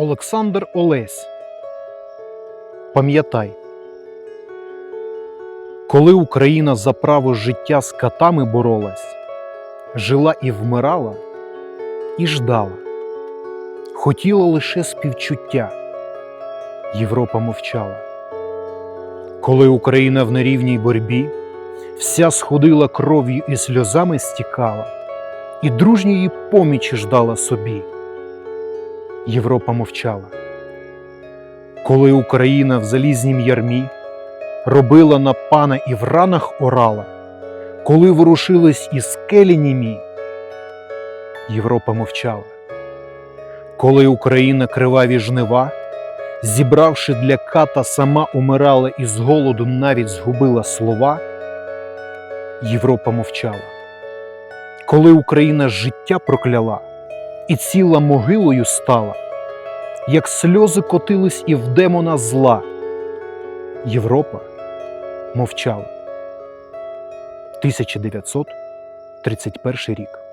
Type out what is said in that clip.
Олександр Олесь. Пам'ятай, коли Україна за право життя з катами боролась, жила і вмирала, і ждала, хотіла лише співчуття, Європа мовчала. Коли Україна в нерівній боротьбі вся сходила кров'ю і сльозами стікала, і дружньої помічі ждала собі. Європа мовчала. Коли Україна в залізнім ярмі робила на пана і в ранах орала, коли ворушились і скелі німі, Європа мовчала. Коли Україна криваві жнива, зібравши для ката, сама умирала і з голоду навіть згубила слова, Європа мовчала. Коли Україна життя прокляла і ціла могилою стала, як сльози котились і в демона зла, Європа мовчала. 1931 рік.